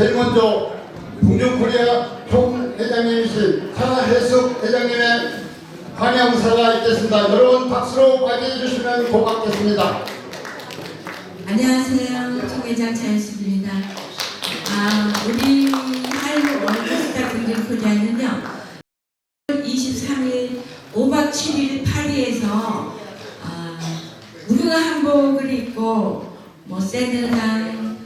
제일 먼저 동주코리아 총 회장님이신 차해숙 회장님의 환영사가 있겠습니다. 여러분 박수로 맞이해 주시면 고맙겠습니다. 안녕하세요. 총회장 차현숙입니다. 아, 우리 할 원더스타 긍정코리아는요. 23일 5박 7일 파리에서 아, 무료 한복을 입고 뭐 세느강,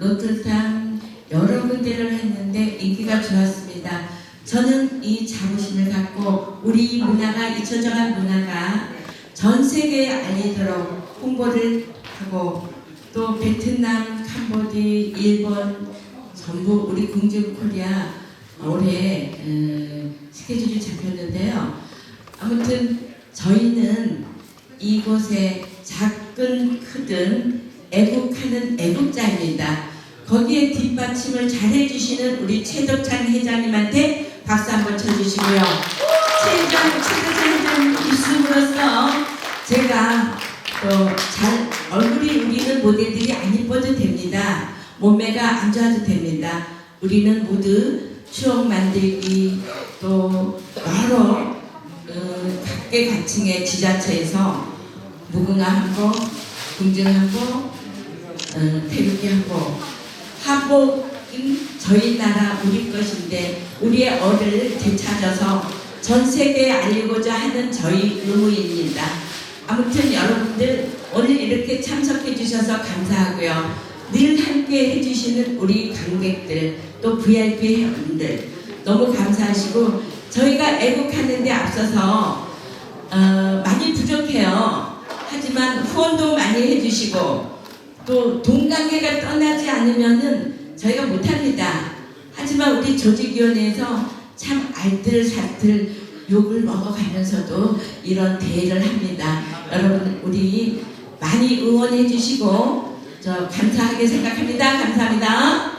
노틀탕 여러 군데를 했는데 인기가 좋았습니다. 저는 이 자부심을 갖고 우리 문화가 잊혀져간 문화가 전 세계에 알리도록 홍보를 하고 또 베트남, 캄보디, 일본 전부 우리 궁중 코리아 올해 어, 스케줄이 잡혔는데요. 아무튼 저희는 이곳에 작든 크든 애국하는 애국자입니다. 거기에 뒷받침을 잘 해주시는 우리 최덕찬 회장님한테 박수 한번 쳐주시고요. 최장, 최덕찬 회장님 있음으로써 제가 또잘 얼굴이 우리는 모델들이 안 이뻐도 됩니다. 몸매가 안 좋아도 됩니다. 우리는 모두 추억 만들기 또 여러 어, 각계각층의 지자체에서 무궁화한복, 궁중한복, 어, 태극기한복, 한복은 저희 나라 우리 것인데 우리의 얼을 되찾아서 전 세계에 알리고자 하는 저희 의무입니다. 아무튼 여러분들 오늘 이렇게 참석해 주셔서 감사하고요. 늘 함께 해주시는 우리 관객들 또 VIP 회원들 너무 감사하시고 저희가 애국하는 데 앞서서 어, 많이 부족해요. 하지만 후원도 많이 해주시고 또 동관계가 떠나지 않으면은 저희가 못합니다. 하지만 우리 조직위원회에서 참 알뜰살뜰 욕을 먹어가면서도 이런 대회를 합니다. 여러분 우리 많이 응원해 주시고 저 감사하게 생각합니다. 감사합니다.